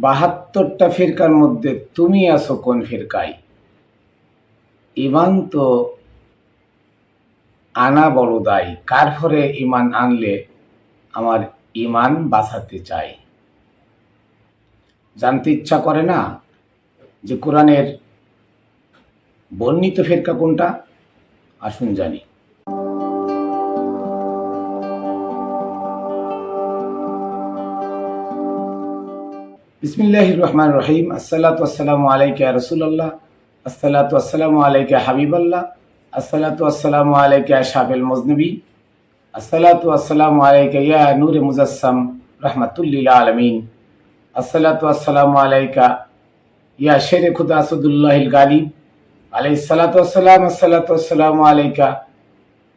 বাহাত্তরটা ফিরকার মধ্যে তুমি আছো কোন ফিরকায়? ইমান তো আনা বড় দায়। কার ফরে ইমান আনলে আমার ইমান বাঁচাতে চাই? জানতে ইচ্ছা করে না যে কোরআনের বর্ণিত ফেরকা কোনটা? আসুন জানি। বিসমিল্লাহ রহমান রহিম আসসালাতু আসসালামু আলাইকা রসুল্লাহ আসসালাতু আসসালামু আলাইকা হাবিবাল্লাহ। আসসালাতু আসসালামু আলাইকা শাবিল মজনবী। আসসালাতু আসসালামু আলাইকা ইয়া নূরে মুজাসসাম রহমাতুল্লিল আলমিন। আসসালাতু আসসালামু আলাইকা ইয়া শেরে খুদা আসাদুল্লাহিল গালিব। আলাই সালাতু আসসালাম আসসালাতু আসসালামু আলাইকা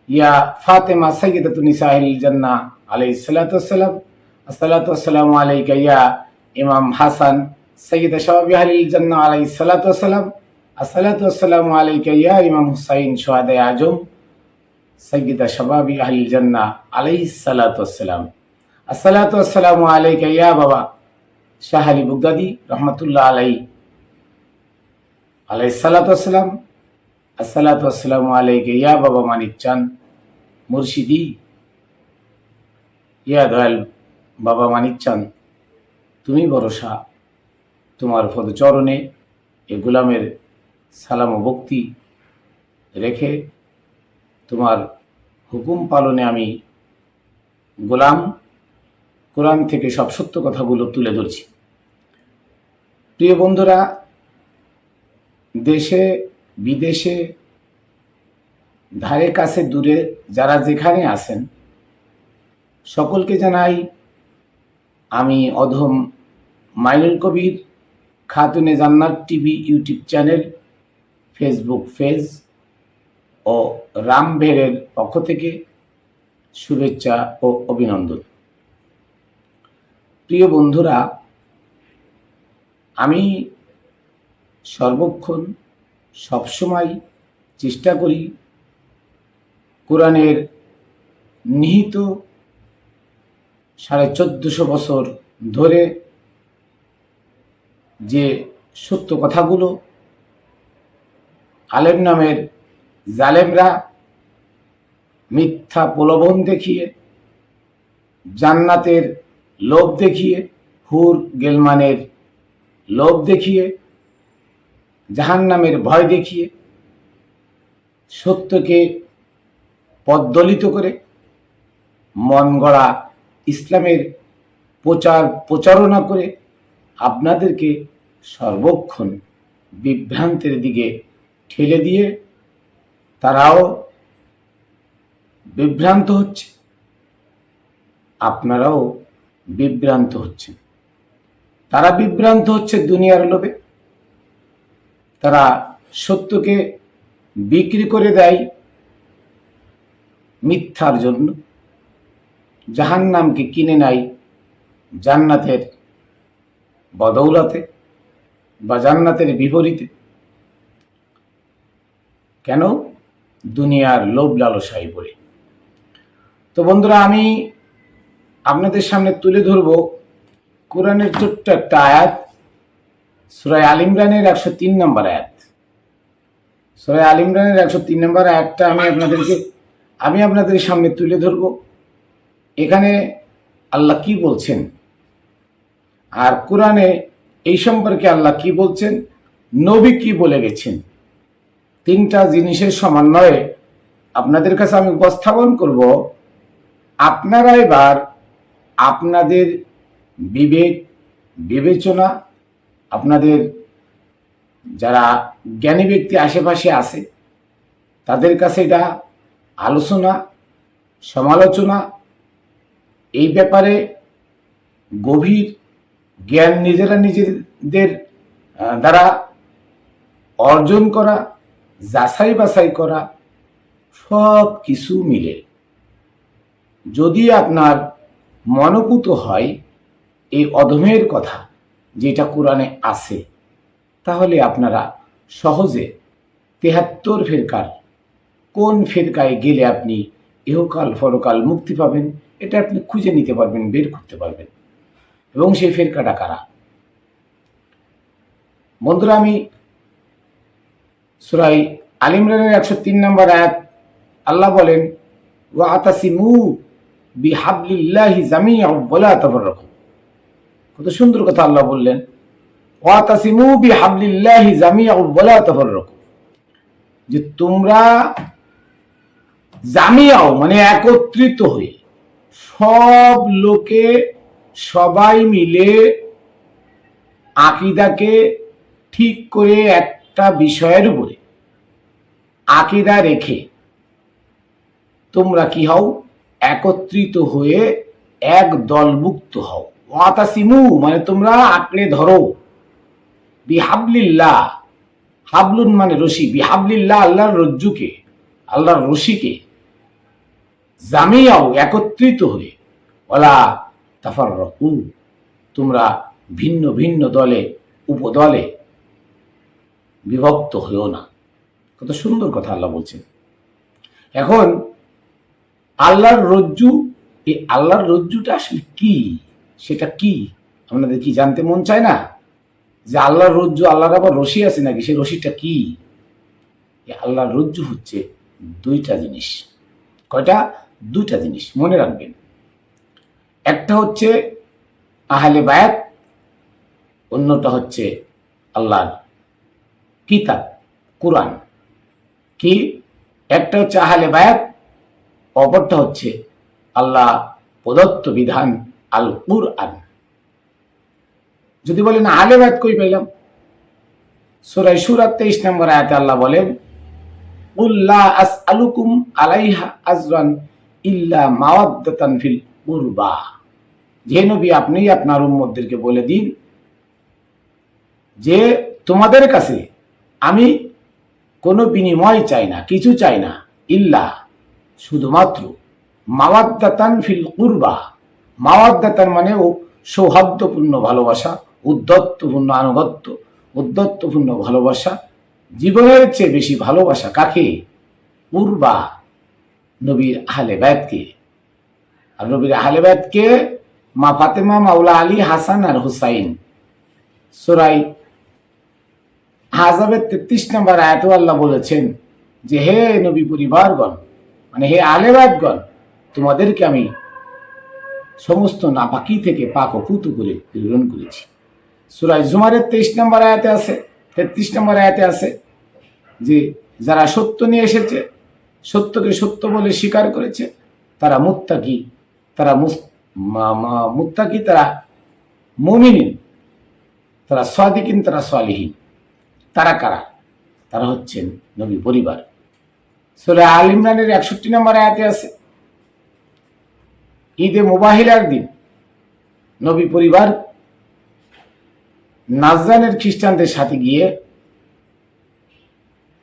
ইয়া ফাতেমা সৈয়দাতু নিসাইল জান্নাহ। আলাই সালাতু আসসালাম আসসালাতু আসসালামু আলাইকা ইয়া ইমাম হাসান সৈয়দ শাবাবি আলিল জান্নাহ আলাই সালাতু আসসালাম আসসালাতু আলাইকা ইমাম হুসাইন সোহাদে আজম সৈয়দ শাবাবি আলিল জান্নাহ আলাই সালাতু আসসালাম আসসালাতু আলাইকা বাবা শাহ আলী বুগদাদি রহমতুল্লাহ আলাই আলাই সালাতু আসসালাম আসসালাতু আসসালামু আলাইকা ইয়া বাবা মানিক চান, মুর্শিদি। ইয়া দয়াল বাবা মানিক চান। তুমি ভরসা। তোমার পদচরণে এ গোলামের সালাম ভক্তি রেখে তোমার হুকুম পালনে আমি গোলাম। কোরআন থেকে সব সত্য কথাগুলো তুলে ধরছি। প্রিয় বন্ধুরা, দেশে, বিদেশে, ধারে কাছে, দূরে যারা যেখানে আছেন, সকলকে জানাই আমি অধম Mainul Kabir, Khatune Jannat TV YouTube channel, Facebook page ও রামভেরের পক্ষ থেকে শুভেচ্ছা ও অভিনন্দন। প্রিয় বন্ধুরা, আমি সর্বক্ষণ সবসময় চেষ্টা করি কোরআনের নিহিত সাড়ে চোদ্দশো বছর ধরে যে সত্য কথাগুলো আলেম নামের জালেমরা মিথ্যা প্রলোভন দেখিয়ে, জান্নাতের লোভ দেখিয়ে, হুর গেলমানের লোভ দেখিয়ে জাহান নামের ভয় দেখিয়ে সত্যকে পদ্দলিত করে মন গড়া ইসলামের প্রচার প্রচারণা করে আপনাদেরকে সর্বক্ষণ বিভ্রান্তের দিকে ঠেলে দিয়ে তারাও বিভ্রান্ত হচ্ছে। আপনারাও বিভ্রান্ত হচ্ছেন। তারা বিভ্রান্ত হচ্ছে দুনিয়ার লোভে। তারা সত্যকে বিক্রি করে দেয় মিথ্যার জন্য। জাহান নামকে কিনে নাই জান্নাতের বদৌলতে বা জান্নাতের বিপরীতে। কেন? দুনিয়ার লোভ লালসাই বলে। তো বন্ধুরা, আমি আপনাদের সামনে তুলে ধরব কোরআনের ছোট্ট একটা আয়াত, সুরায় আল ইমরানের একশো তিন নম্বর আয়াত। সুরায় আল ইমরানের একশো তিন নম্বর আয়াতটা আমি আপনাদেরকে, আমি আপনাদের সামনে তুলে ধরব। এখানে আল্লাহ কি বলছেন? আর কোরআনে এই সম্পর্কে আল্লাহ কি বলছেন? নবী কি বলে গেছেন? তিনটা জিনিসের সমন্বয়ে আপনাদের কাছে আমি উপস্থাপন করব। আপনারা এবার আপনাদের বিবেক, বিবেচনা, আপনাদের যারা জ্ঞানী ব্যক্তি আশেপাশে আছে, তাদের কাছে এটা আলোচনা, সমালোচনা এই ব্যাপারে গভীর জ্ঞান নিজেরা নিজেদের দ্বারা অর্জন করা, যাচাই বাছাই করা, সব কিছু মিলে। যদি আপনার মনোপুত হয় এই অধমের কথা যেটা কোরআনে আছে, তাহলে আপনারা সহজে তেহাত্তর ফেরকার কোন ফেরকায় গেলে আপনি ইহকাল ফরকাল মুক্তি পাবেন? এটা আপনি খুঁজে নিতে পারবেন, বের করতে পারবেন। এবং সেই ফেরকাটা কারা? বন্ধুরা, আমি সুরাই আলিমরানের একশো তিন নম্বর আয়াত আল্লাহ বলেন আতাসিমু ওয়ালা তাফাররাকু। কত সুন্দর কথা আল্লাহ বললেন ওয়া আতাসিমু বিহাবলিল্লাহি জামিয়া ওয়ালা তাফাররাকু। যে তোমরা জামিয়াও মানে একত্রিত হয়ে সব লোকে সবাই মিলে আকিদাকে ঠিক করে একটা বিষয়ের উপরে আকিদা রেখে তোমরা কি হও? একত্রিত হয়ে এক দলভুক্ত হও। ওয়াতাসিমু মানে তোমরা আঁকড়ে ধরো। বিহাবলিল্লাহ, হাবলুন মানে রশি। বিহাবলিল্লাহ, আল্লাহর রজ্জুকে, আল্লাহর রশিকে জামিয়াও একত্রিত হয়ে, ওলা তাফার তোমরা ভিন্ন ভিন্ন দলে, উপদলে বিভক্ত হয়েও না। কত সুন্দর কথা আল্লাহ বলছেন। এখন, আল্লাহর রজ্জু, এই আল্লাহর রজ্জুটা আসলে কি? সেটা কি? আপনাদের কি জানতে মন চায় না? যে আল্লাহর রজ্জু, আল্লাহর আবার রশি আছে নাকি? সেই রশিটা কি? আল্লাহর রজ্জু হচ্ছে দুইটা জিনিস। কয়টা? দুইটা জিনিস মনে রাখবেন। একটা হচ্ছে আহলে বায়াত, অন্যটা হচ্ছে আল্লাহর কিতাব, কোরআন। কি? একটা হচ্ছে আহলে বায়াত, অপরটা হচ্ছে আল্লাহ প্রদত্ত বিধান আল কুরআন যদি বলেন আহলে বায়াত কই পাইলাম? সুরাই সুরাত তেইশ নম্বর আয়াতে আল্লাহ বলেন উল্লাহ আস আলুকুম আলাইহা আজরান ইল্লা মাওয়াদ্দাতান ফিল কুরবা যে নবী আপনি আপনার উম্মতদেরকে বলে দিন যে তোমাদের কাছে আমি কোনো বিনিময় চাই না, কিছু চাই না, ইল্লা শুধুমাত্র মাওয়াদ্দাতান ফিল কুরবা মাওয়াদ্দাতান মানে ও সৌহার্দ্যপূর্ণ ভালোবাসা, উদ্ধত্তপূর্ণ আনুগত্য, উদ্ধত্তপূর্ণ ভালোবাসা, জীবনের চেয়ে বেশি ভালোবাসা কাকে? পূর্বা নবীর আহলে ব্যাতকে আর নবীর আহলে ব্যাতকে মা ফাতেমা, মাওলা আলী, হাসান আর হুসাইন। সুরাই হাজাবের তেত্রিশ নম্বর আয়াত আল্লাহ বলেছেন যে, হে নবী পরিবারগণ মানে হে আলেবাদগণ তোমাদেরকে আমি সমস্ত নাপাকি থেকে পাক অপুত করে প্রেরণ করেছি। সুরাই জুমারের তেইশ নম্বর আয়াতে আছে, তেত্রিশ নম্বর আয়াতে আছে যে, যারা সত্য নিয়ে এসেছে সত্যকে সত্য বলে স্বীকার করেছে, তারা মুত্তাকি তারা মুত্তাকি, তারা মুমিনিন, তারা সাদিকিন, তারা সালিহীন। তারা কারা? তারা হচ্ছেন নবী পরিবার। সুরা আল ইমরানের একষট্টি নম্বর আয়াতে আছে, ঈদে মোবাহিলার দিন, নবী পরিবার নাজরানের খ্রিস্টানদের সাথে গিয়ে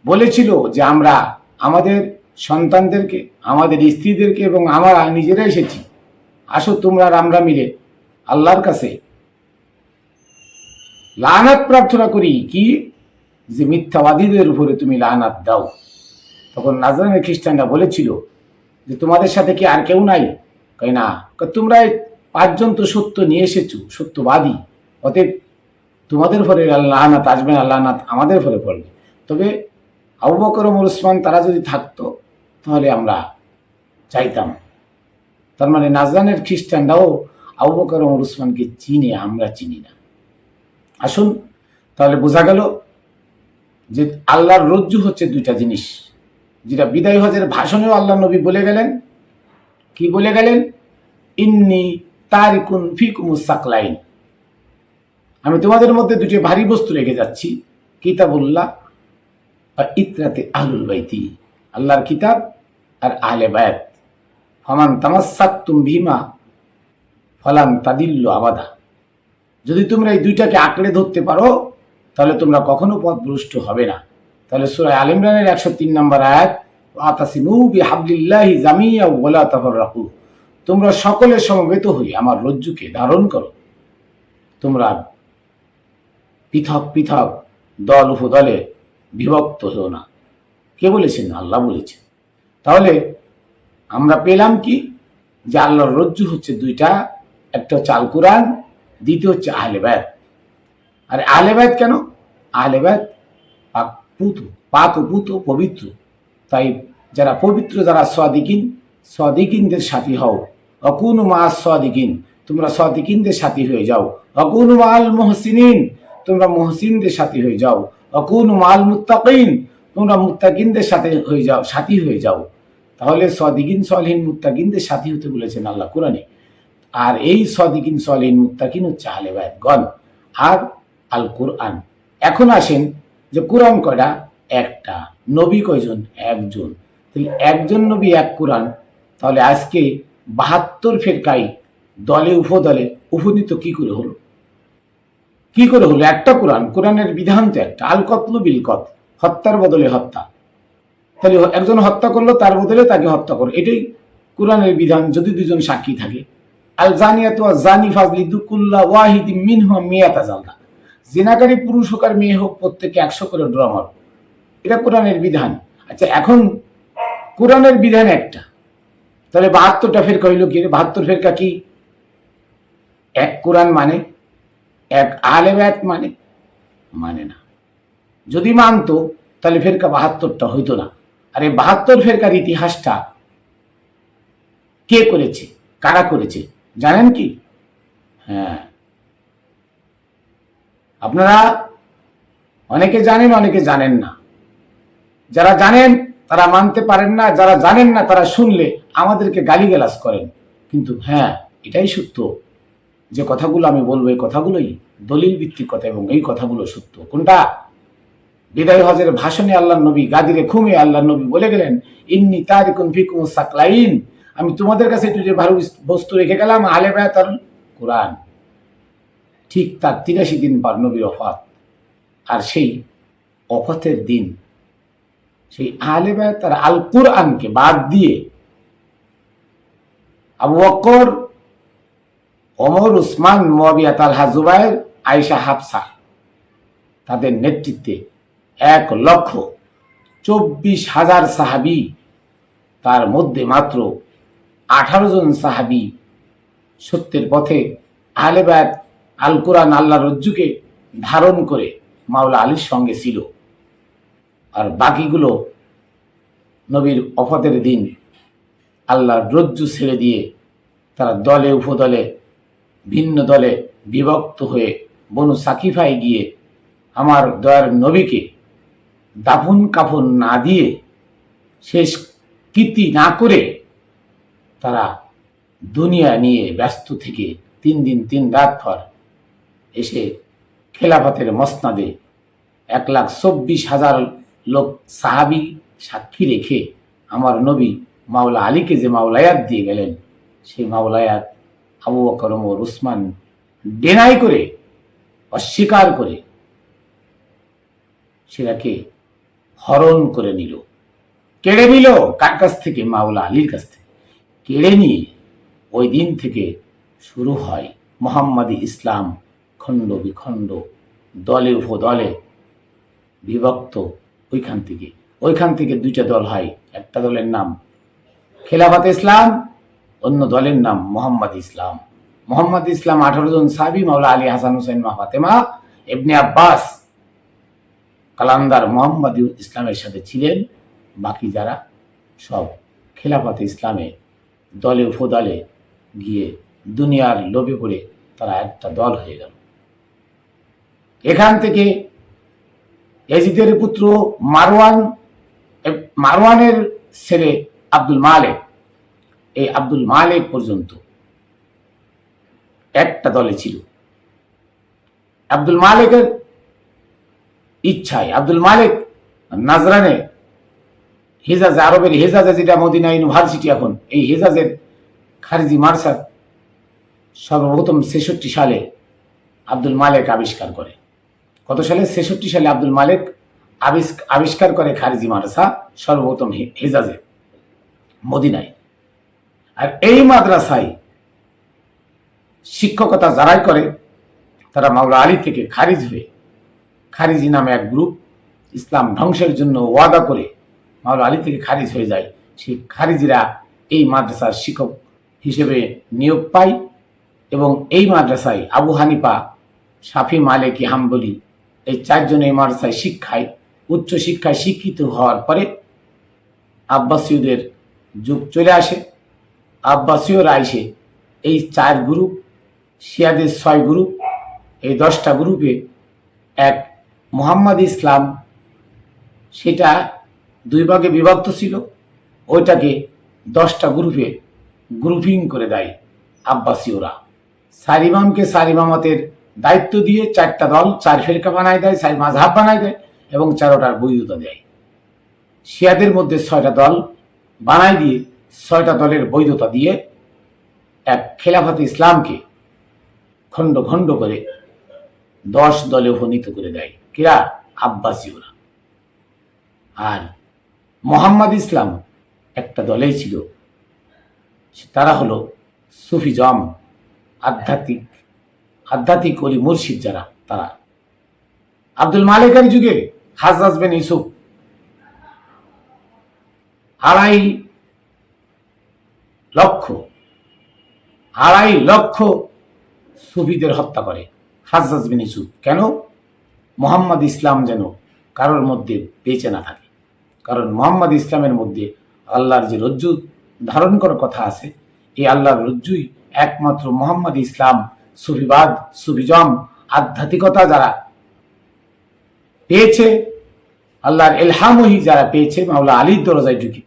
বলেছিল যে আমরা আমাদের সন্তানদেরকে, আমাদের স্ত্রীদেরকে এবং আমরা নিজেরা এসেছি। আসো তোমরা আমরা মিলে আল্লাহর কাছে লানাত প্রার্থনা করি কি? যে মিথ্যাবাদীদের উপরে তুমি লানাত দাও। তখন নাজরানের খ্রিস্টানরা বলেছিল যে, তোমাদের সাথে কি আর কেউ নাই? কই না। তোমরা পাঁচজন তো সত্য নিয়ে এসেছ, সত্যবাদী। অতএব তোমাদের ফলে লানাত, আসবে না আমাদের ফলে পড়বে। তবে আবু বকর ওমর উসমান তারা যদি থাকতো তাহলে আমরা চাইতাম। তার মানে নাজরানের খ্রিস্টানরাও আবু বকর ওমর উসমানকে চিনে, আমরা চিনি না। আসুন, তাহলে বোঝা গেল যে আল্লাহর রজ্জু হচ্ছে দুইটা জিনিস। যেটা বিদায় হজের ভাষণেও আল্লাহ নবী বলে গেলেন। কি বলে গেলেন? ইন্নি তারিকুন ফিকুমুস সাকলাইন। আমি তোমাদের মধ্যে দুটি ভারী বস্তু রেখে যাচ্ছি। কিতাবুল্লাহ আর ইত্রাতে আহলুল বাইতি। আল্লাহর কিতাব আর আহলে বায়াত। ফমান তামাসাক্তুম ভীমা ফলান তাদিল্ল আবাদা। যদি তোমরা এই দুইটাকে আঁকড়ে ধরতে পারো, তাহলে তোমরা কখনো পথভ্রষ্ট হবে না। তাহলে সুরায় আল ইমরানের একশো তিন নম্বর আয়াত আতাসিমু বিহাবলিল্লাহি জামিয়া ওয়ালা তাফাররাকু। তোমরা সকলে সমবেত হই আমার রজ্জুকে ধারণ করো। তোমরা পৃথক পৃথক দল উপদলে বিভক্ত হও না। কে বলেছেন? আল্লাহ বলেছেন। তাহলে আমরা পেলাম কি? যে আল্লাহর রজ্জু হচ্ছে দুইটা, একটা হচ্ছে আল কোরআন, দ্বিতীয় হচ্ছে আহলে বায়াত আর আহলে বায়াত কেন? আহলেবাদ পাক পুত পাক পুত পবিত্র। তাই যারা পবিত্র, যারা সদিকিন, সদিকিনদের সাথী হও। অকুন মা সদিকিন, তোমরা সদিকিনদের সাথী হয়ে যাও। অকুন মাল মহসিনিন, তোমরা মহসিনদের সাথী হয়ে যাও। অকুন মাল মুত্তাকিন তোমরা মুত্তাকিনদের সাথে হয়ে যাও, সাথী হয়ে যাও। তাহলে সদিকিন সলহীন মুত্তাকিনদের সাথী হতে বলেছেন আল্লাহ কোরআনে। আর এই সদিকিন সলহীন মুত্তাকিন হচ্ছে আহলে গণ আর আল কোরআন এখন আসেন যে কোরআন কয়টা? একটা। নবী কয়জন? একজন। তাহলে একজন নবী, এক কোরআন। তাহলে আজকে বাহাত্তর ফেরকাই দলে, উপদলে উপনীত কি করে হলো? কি করে হলো? একটা কোরআন। কোরআনের বিধান তো একটা। আল কতলু বিল কত হত্যার বদলে হত্যা। তাহলে একজন হত্যা করল, তার বদলে তাকে হত্যা করো। এটাই কোরআনের বিধান, যদি দুজন সাক্ষী থাকে। আল জানিয়াত ওয়া জানি ফাজলি দুকুল্লা ওয়াহিদি মিনহু মিয়াতা জালদা। জিনাকারী পুরুষ হোক আর মেয়ে হোক, প্রত্যেকে একশো করে ড্রা মারো। এটা কোরআনের বিধান। আচ্ছা এখন কোরআনের বিধান একটা। তাহলে বাহাত্তরটা ফেরকা হইল কি? বাহাত্তর ফেরকা কি? এক কোরআন মানে এক আলেম এক মানে মানে না। যদি মানতো, তাহলে ফেরকা বাহাত্তরটা হইতো না। আর এই বাহাত্তর ফেরকার ইতিহাসটা কে করেছে? কারা করেছে? জানেন কি? হ্যাঁ। আপনারা অনেকে জানেন অনেকে জানেন না। যারা জানেন, তারা মানতে পারেন না। যারা জানেন না, তারা শুনলে আমাদেরকে গালিগালাজ করেন। কিন্তু হ্যাঁ এটাই সত্য। যে কথাগুলো আমি বলব, এই কথাগুলোই দলিল ভিত্তিক কথা এবং এই কথাগুলো সত্য। কোনটা? বিদায় হজের ভাষণে আল্লাহ নবী, গাদিরে খুমে আল্লাহ নবী বলে গেলেন, ইন্নি তারিকুন ফিকুম সাকলাইন। আমি তোমাদের কাছে একটু যে ভালো বস্তু রেখে গেলাম আলে বেতার কোরআন। ঠিক তার তিরাশি দিন পর নবীর অফাত আর সেই অফাতের দিন, সেই আলে বেতার আল কোরআনকে বাদ দিয়ে আবু বকর অমর উসমান, মোয়াবিয়া, তালহা, জুবাইর, আয়েশা, হাফসা তাদের নেতৃত্বে এক লক্ষ চব্বিশ হাজার সাহাবি, তার মধ্যে মাত্র আঠারো জন সাহাবি সত্যের পথে আহলেবাদ আল কোরআন আল্লাহ রজ্জুকে ধারণ করে মাওলা আলীর সঙ্গে ছিল। আর বাকিগুলো নবীর অফতের দিন আল্লাহর রজ্জু ছেড়ে দিয়ে তারা দলে উপদলে, ভিন্ন দলে বিভক্ত হয়ে বনু সাকিফায় গিয়ে আমার দয়ার নবীকে দাফন কাফন না দিয়ে শেষ কীর্তি না করে তারা দুনিয়া নিয়ে ব্যস্ত থেকে তিন দিন, তিন রাত পর এসে খেলাফতের মসনাদে এক লাখ চব্বিশ হাজার লোক সাহাবি সাক্ষী রেখে আমার নবী মাওলা আলীকে যে মাওলায়াত দিয়ে গেলেন, সেই মাওলায়াত আবু বকর, ওমর, উসমান ডেনাই করে, অস্বীকার করে সেটাকে হরণ করে নিল। কেড়ে নিল কার কাছ থেকে? মাওলা আলীর কাছ থেকে। কেড়ে নিয়ে ওই দিন থেকে শুরু হয় মোহাম্মদী ইসলাম খণ্ড বিখণ্ড, দলে উপদলে বিভক্ত ওইখান থেকে। ওইখান থেকে দুইটা দল হয়। একটা দলের নাম খেলাফত ইসলাম, অন্য দলের নাম মোহাম্মদ ইসলাম। মোহাম্মদ ইসলাম আঠারো জন সাবি মাওলা আলী হাসান হুসেন মা ফাতেমা, ইবনে আব্বাস কালান্দার মোহাম্মদ ইসলামের সাথে ছিলেন। বাকি যারা সব খেলাফত ইসলামে দলে উপদলে গিয়ে দুনিয়ার লোভে পড়ে তারা একটা দল হয়ে গেল। এখান থেকে এজিদের পুত্র মারওয়ান মারওয়ানের ছেলে আব্দুল মালেক, এই আব্দুল মালেক পর্যন্ত একটা দলে ছিল। আব্দুল মালেকের ইচ্ছায়। আব্দুল মালিক নাজরানে হেজাজে, আরবের হেজাজে যেটা মদিনা ইউনিভার্সিটি এখন, এই হেজাজের খারিজি মার্সার সর্বপ্রথম ছেষট্টি সালে আব্দুল মালেক আবিষ্কার করে। কত সালে? ছেষট্টি সালে আব্দুল মালেক আবিষ্- আবিষ্কার করে খারিজি মাদ্রাসা সর্বপ্রথম হেজাজে মদিনায়। আর এই মাদ্রাসায় শিক্ষকতা যারাই করে, তারা মাওলা আলী থেকে খারিজ হয়ে খারিজি নামে এক গ্রুপ ইসলাম ধ্বংসের জন্য ওয়াদা করে মাওলা আলী থেকে খারিজ হয়ে যায়। সেই খারিজিরা এই মাদ্রাসার শিক্ষক হিসেবে নিয়োগ পায় এবং এই মাদ্রাসায় আবু হানিফা, শাফি মালিকি, হাম্বলি এই চারজন এই মাদ্রাসায় শিক্ষায়, উচ্চ শিক্ষায় শিক্ষিত হওয়ার পরে আব্বাসীয়দের যুগ চলে আসে। আব্বাসীয়রা এসে এই চার গ্রুপ, শিয়াদের ছয় গ্রুপ, এই দশটা গ্রুপে এক মোহাম্মদ ইসলাম, সেটা দুই ভাগে বিভক্ত ছিল। ওইটাকে দশটা গ্রুপে গ্রুপিং করে দেয় আব্বাসীয়রা। সার ইমামকে সার ইমামতের দায়িত্ব দিয়ে চারটা দল, চার ফেরকা বানায় দেয়, চার মাঝহাব বানায় দেয় এবং চারোটার বৈধতা দেয়। শিয়াদের মধ্যে ছয়টা দল বানায় দিয়ে ছয়টা দলের বৈধতা দিয়ে এক খেলাফত ইসলামকে খণ্ড খণ্ড করে দশ দলে উপনীত করে দেয়। কিরা? আব্বাসীয়রা। আর মোহাম্মদ ইসলাম একটা দলেই ছিল। তারা হলো সুফিজম, আধ্যাত্মিক আধ্যাত্মিক অলি মুর্শিদ যারা, তারা। আব্দুল মালিকের যুগে হাজরাজ বিন ইসুফ আড়াই লক্ষ আড়াই লক্ষ সুফিদের হত্যা করে হাজরাজ বিন ইসুফ কেন? মোহাম্মদ ইসলাম যেন কারোর মধ্যে বেঁচে না থাকে। কারণ মোহাম্মদ ইসলামের মধ্যে আল্লাহর যে রজ্জু ধারণ করার কথা আছে, এই আল্লাহর রজ্জুই একমাত্র মোহাম্মদ ইসলাম, সুফিবাদ, সুফিজম, আধ্যাত্মিকতা যারা পেয়েছে, আল্লাহর এলহামহি যারা পেয়েছে, মাওলা আলীর দরজায় ঢুকে,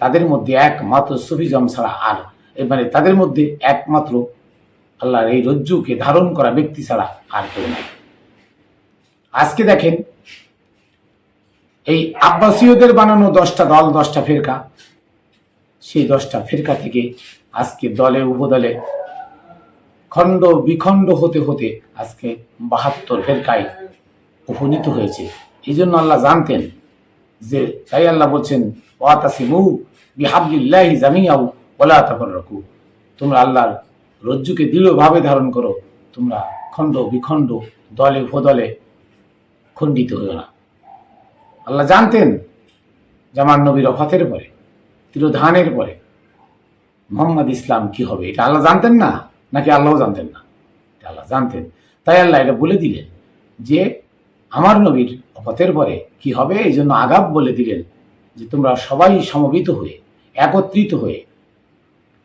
তাদের মধ্যে একমাত্র সুফিজম ছাড়া আর মানে তাদের মধ্যে একমাত্র আল্লাহর এই রজ্জুকে ধারণ করা ব্যক্তি ছাড়া আর কেউ নাই। আজকে দেখেন, এই আব্বাসীয়দের বানানো দশটা দল, দশটা ফেরকা, সেই দশটা ফেরকা থেকে আজকে দলে, উপদলে খণ্ড বিখণ্ড হতে হতে আজকে বাহাত্তর ফেরকায় উপনীত হয়েছে। এই জন্য আল্লাহ জানতেন যে, তাই আল্লাহ বলছেন তাফাররাকু। তোমরা আল্লাহর রজ্জুকে দৃঢ়ভাবে ধারণ করো, তোমরা খণ্ড বিখণ্ড দলে, উপদলে খণ্ডিত হইও না। আল্লাহ জানতেন জামান নবীর অফাতের পরে, তিরোধানের পরে মোহাম্মদ ইসলাম কি হবে, এটা আল্লাহ জানতেন না, নাকি আল্লাহও জানতেন না? এটা আল্লাহ জানতেন। তাই আল্লাহ এটা বলে দিলেন যে আমার নবীর অপথের পরে কি হবে এই জন্য আগাব বলে দিলেন যে তোমরা সবাই সমবেত হয়ে, একত্রিত হয়ে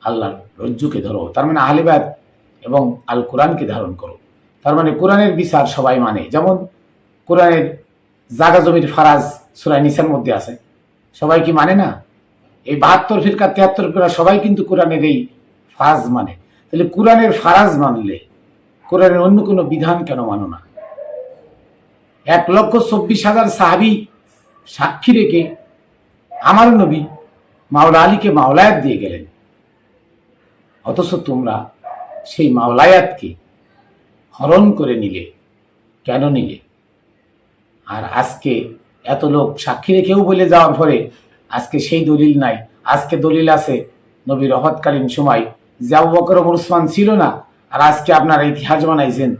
আল্লাহর রজ্জুকে ধরো। তার মানে আহলেবাদ এবং আল কোরআনকে ধারণ করো। তার মানে কোরআনের বিচার সবাই মানে। যেমন কোরআনের জাগা জমির ফারাজ সুরাই নিসার মধ্যে আছে। সবাই কি মানে না? এই বাহাত্তর ফিরকা তিয়াত্তর ফিরকা সবাই কিন্তু কোরআনের এই ফারাজ মানে। তাহলে কোরআনের ফারাজ মানলে, কোরআনের অন্য কোনো বিধান কেন মানো না? এক লক্ষ চব্বিশ হাজার সাহাবি সাক্ষী রেখে আমার নবী মাওলা আলীকে মাওলায়াত দিয়ে গেলেন। অথচ তোমরা সেই মাওলায়াতকে হরণ করে নিলে। কেন নিলে? আর আজকে এত লোক সাক্ষী রেখেও বলে যাওয়ার পরে আজকে সেই দলিল নাই। আজকে দলিল আছে নবীর রহৎকালীন সময়। জাবু বকর ওমর উসমান ছিল না, আর আজকে আপনারা ইতিহাস বানাইছেন।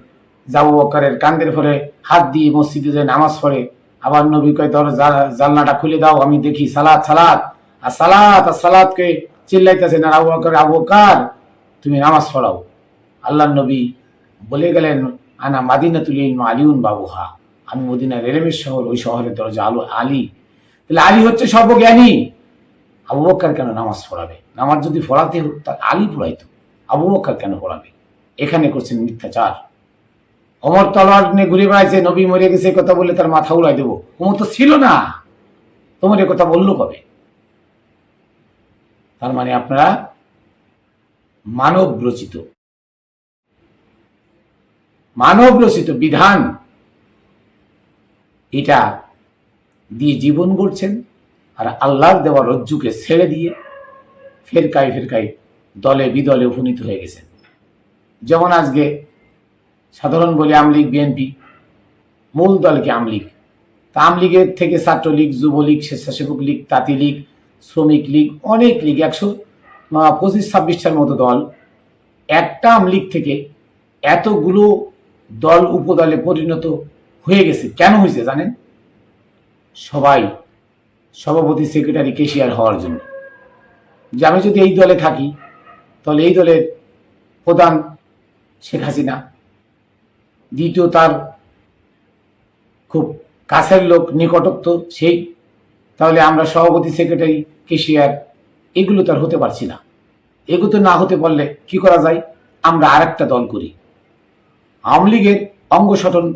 জাবু বকরের কান্দের পরে হাত দিয়ে মসজিদে যে নামাজ পড়ে। আবার নবী কয়, তোর জা- জানলাটা খুলে দাও, আমি দেখি সালাদ সালাদ আর সালাত, আর সালাদকে চিল্লাইতেছেন আর আবু বকর আবু বকর, তুমি নামাজ পড়াও। আল্লাহ নবী বলে গেলেন, আনা মাদিনাতুল আলিউন বাবুহা। আমি মদিনা রেলেমের শহর, ওই শহরের দরজা আলো, আলী। তাহলে আলী হচ্ছে সর্বজ্ঞানী। আবু বক্কার কেন নামাজ পড়াবে? নামাজ যদি পড়াতে তা আলী পড়াইতো। আবু বক্কর কেন পড়াবে? এখানে করছেন মিথ্যাচার। অমর তলোয়ার নিয়ে ঘুরে বেড়াইছে, নবী মরে গেছে কথা বলে তার মাথা উড়াই দেবো। ওমর তো ছিল না। তোমার এ কথা বলল কবে? তার মানে আপনারা মানব রচিত মানব রচিত বিধান এটা দিয়ে জীবন গড়ছেন আর আল্লাহর দেওয়া রজ্জুকে ছেড়ে দিয়ে ফেরকায় ফেরকায় দলে বিদলে উপনীত হয়ে গেছেন। যেমন আজকে সাধারণ বলে আমলিগ, বিএনপি মূল দলকে আমলিগ। তা আমলিগের থেকে ছাত্রলীগ, যুবলীগ, স্বেচ্ছাসেবক লীগ, তাঁতি লীগ, শ্রমিক লীগ, অনেক লীগ, একশো পঁচিশ, ছাব্বিশটার মতো দল। একটা আমলিগ থেকে এতগুলো দল উপদলে পরিণত হয়ে গেছে। কেন হয়েছে জানেন? সবাই, সভাপতি সেক্রেটারি কেশিয়ার হওয়ার জন্য। যে আমি যদি এই দলে থাকি, তাহলে এই দলের প্রধান শেখ হাসিনা। দ্বিতীয় তার খুব কাছের লোক নিকটত্ব সেই। তাহলে আমরা সভাপতি সেক্রেটারি কেশিয়ার এগুলো তো আর হতে পারছি না। এগুলো না হতে পারলে কি করা যায়? আমরা আরেকটা দল করি। আওয়ামী লীগের অঙ্গ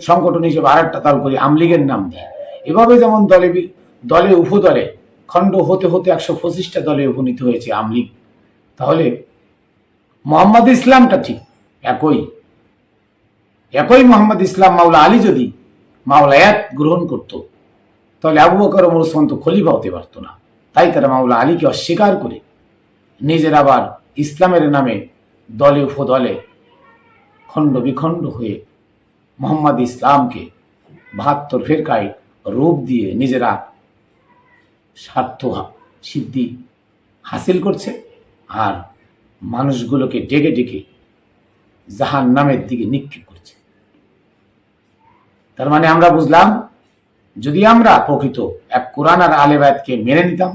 সংগঠন হিসেবে আরেকটা দল করি, আওয়ামী লীগের নাম দিই এভাবে যেমন দলে দলে উপদলে খণ্ড হতে হতে একশো পঁচিশটা দলে উপনীত হয়েছে আমলিগ তাহলে মোহাম্মদ ইসলামটা ঠিক, একই। একই মোহাম্মদ ইসলাম মাওলা আলী যদি মাওলা এক গ্রহণ করত, তাহলে আবু বকর ওমর তো খলিফা হতে পারত না। তাই তারা মাওলা আলীকে অস্বীকার করে নিজের আবার ইসলামের নামে দলে উপদলে খণ্ড বিখণ্ড হয়ে মোহাম্মদ ইসলামকে বাহাত্তর ফেরকায় রূপ দিয়ে নিজেরা স্বার্থ সিদ্ধি হাসিল করছে আর মানুষগুলোকে ডেকে ডেকে জাহান নামের দিকে নিক্ষেপ করছে। তার মানে আমরা বুঝলাম, যদি আমরা প্রকৃত এক কোরআন আর আলেবায়তকে মেনে নিতাম,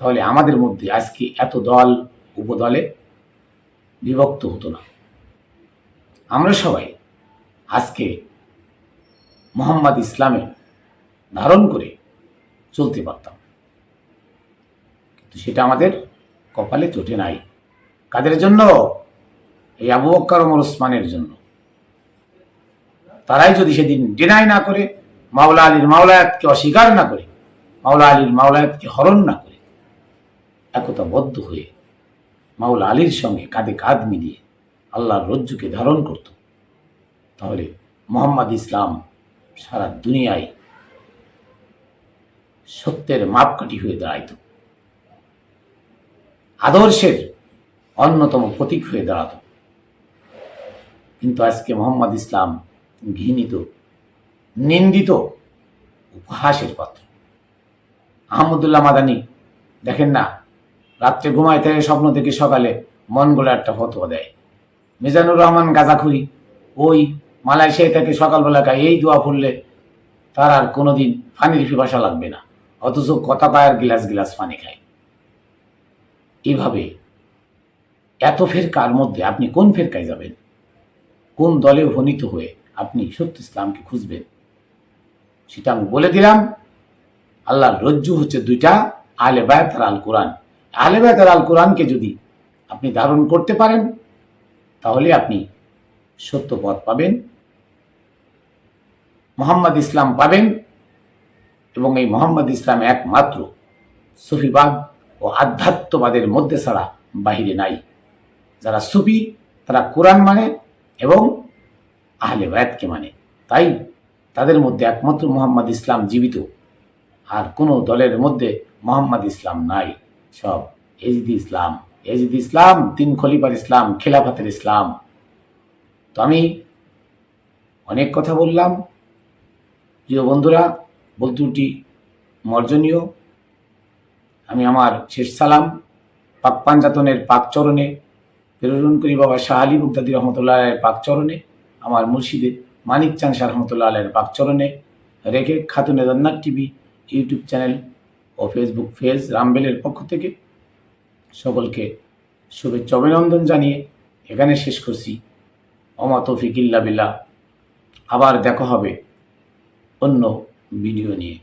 তাহলে আমাদের মধ্যে আজকে এত দল, উপদলে বিভক্ত হতো না। আমরা সবাই আজকে মোহাম্মদ ইসলামে ধারণ করে চলতে পারতাম। কিন্তু সেটা আমাদের কপালে চটে নাই। কাদের জন্য? এই আবু বক্কর ওমর ওসমানের জন্য। তারাই যদি সেদিন ডিনাই না করে, মাওলা আলীর মাওলায়াতকে অস্বীকার না করে, মাওলা আলীর মাওলায়াতকে হরণ না করে, একতাবদ্ধ হয়ে মাওলা আলীর সঙ্গে কাঁধে কাঁধ মিলিয়ে আল্লাহর রজ্জুকে ধারণ করত তাহলে মোহাম্মদ ইসলাম সারা দুনিয়ায় সত্যের মাপকাঠি হয়ে দাঁড়াইত। আদর্শের অন্যতম প্রতীক হয়ে দাঁড়াত। কিন্তু আজকে মোহাম্মদ ইসলাম ঘৃণিত, নিন্দিত উপহাসের পাত্র। আহমদুল্লাহ মাদানি, দেখেন না, রাত্রে ঘুমায় থেকে স্বপ্ন থেকে সকালে মন গলে একটা ফতোয়া দেয়। মিজানুর রহমান গাজাখুরি, ওই মালয়েশিয়ায় থেকে সকালবেলা খায় এই দোয়া পড়লে তার আর কোনোদিন পানির পিপাসা লাগবে না। অথচ কথা পায়ের গিলাস গিলাস পানি খায়। এভাবে এত ফেরকার মধ্যে আপনি কোন ফেরকায় যাবেন? কোন দলে উপনীত হয়ে আপনি সত্য ইসলামকে খুঁজবেন? সেটা আমি বলে দিলাম। আল্লাহর রজ্জু হচ্ছে দুইটা আলে বায়াত আল কোরআন আলে বায়াত আল কোরআনকে যদি আপনি ধারণ করতে পারেন, তাহলে আপনি সত্য পথ পাবেন। মোহাম্মদ ইসলাম পাবেন এবং এই মোহাম্মদ ইসলাম একমাত্র সুফিবাদ ও আধ্যাত্মবাদের মধ্যে ছাড়া বাহিরে নাই। যারা সুফি, তারা কোরআন মানে এবং আহলে বায়াতকে মানে। তাই তাদের মধ্যে একমাত্র মোহাম্মদ ইসলাম জীবিত। আর কোনো দলের মধ্যে মোহাম্মদ ইসলাম নাই। সব এজিদ ইসলাম এজিদ ইসলাম, তিন খলিফার ইসলাম, খেলাফাতের ইসলাম। তো আমি অনেক কথা বললাম। প্রিয় বন্ধুরা বলতুটি মর্জনীয়। আমি আমার শেষ সালাম, পাক পাঞ্জাতনের পাক চরণে, প্রেরণ করি বাবা শাহ আলী মুক্তাদি রহমতুল্লাহ আলের পাক চরণে, আমার মুর্শিদের মানিক চান শাহ রহমতুল্লাহ আলের পাক চরণে, রেখে Khatune Jannat TV YouTube channel ও ফেসবুক পেজ রামবেলের পক্ষ থেকে সকলকে শুভেচ্ছা অভিনন্দন জানিয়ে এখানে শেষ করছি। অমা তৌফিক ইল্লা আবার দেখা হবে অন্য ভিডিও নিয়ে